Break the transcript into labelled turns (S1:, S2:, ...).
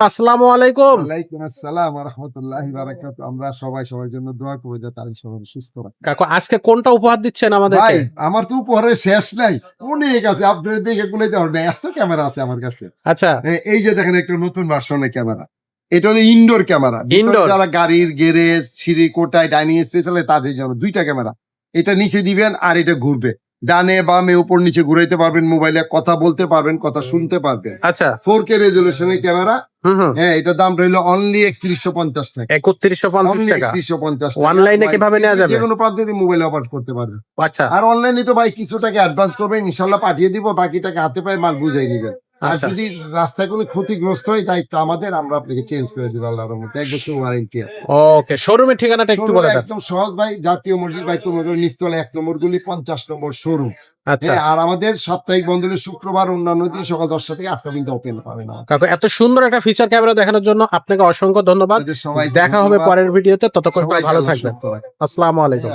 S1: আসসালামু আলাইকুম।
S2: ওয়ালাইকুম আসসালাম ওয়া রাহমাতুল্লাহি ওয়া বারাকাতুহু। আমরা সবাই সবার জন্য দোয়া করব যাতে তারা সবাই সুস্থ রাখে
S1: কাকু আজকে কোনটা উপহার দিচ্ছেন
S2: ভাই
S1: আমাদেরকে
S2: আমার তো উপহারে শেষ নাই। অনেক আছে আপনার দেখে গুলাইতে পারবেন না। এত ক্যামেরা আছে আমার কাছে।
S1: আচ্ছা।
S2: এই যে দেখেন একটা নতুন ভার্সনের ক্যামেরা। এটা হলো ইনডোর ক্যামেরা।
S1: Indoor?
S2: যারা গাড়ির গ্যারেজ সিঁড়ি কোটায় ডাইনিং স্পেস তাদের জন্য দুইটা ক্যামেরা। এটা নিচে দিবেন আর এটা ঘুরবে। ডানে বামে উপর নিচে ঘুরাইতে পারবেন মোবাইলে কথা বলতে পারবেন কথা শুনতে পারবেন।
S1: আচ্ছা।
S2: ফোর কে রেজলিউশনের ক্যামেরা হ্যাঁ এটার দাম রইল অনলি একত্রিশশো পঞ্চাশ টাকা।
S1: একত্রিশশো পঞ্চাশ
S2: পঞ্চাশ
S1: টাকা?
S2: 3150 টাকা।
S1: Online-এ কীভাবে নেওয়া যাবে?
S2: যে কোনো প্রান্তে মোবাইল অফার করতে পারবে
S1: আচ্ছা।
S2: আর অনলাইনে তো ভাই কিছু টাকা অ্যাডভান্স করবেন ইনশাল্লাহ পাঠিয়ে দিব বাকি টাকা হাতে পায়ে মাল বুঝাই দিবেন। আর
S1: আচ্ছা।
S2: যদি রাস্তায় কোনো ক্ষতিগ্রস্ত হয় দায়িত্ব আমাদের আমরা আপনাকে চেঞ্জ করে দিব আল্লাহর রহমতে। এক বছর ওয়ারেন্টি আছে।
S1: ওকে শোরুমের ঠিকানাটা একটু বলে দেন।
S2: একদম সহজ ভাই জাতীয় মসজিদ বাইতুল মসজিদ নিচতলা এক নম্বর গুলি পঞ্চাশ নম্বর শোরুম
S1: আচ্ছা।
S2: আর আমাদের সাপ্তাহিক বন্ধ শুক্রবার অন্যান্য দিন সকাল দশটা থেকে আটটা পর্যন্ত ওপেন আমাদের।
S1: কাকু এত সুন্দর একটা ফিচার ক্যামেরা দেখানোর জন্য আপনাকে অসংখ্য ধন্যবাদ।
S2: সবাই
S1: দেখা হবে পরের ভিডিওতে ততক্ষণ ভালো থাকবেন। আসসালামু আলাইকুম।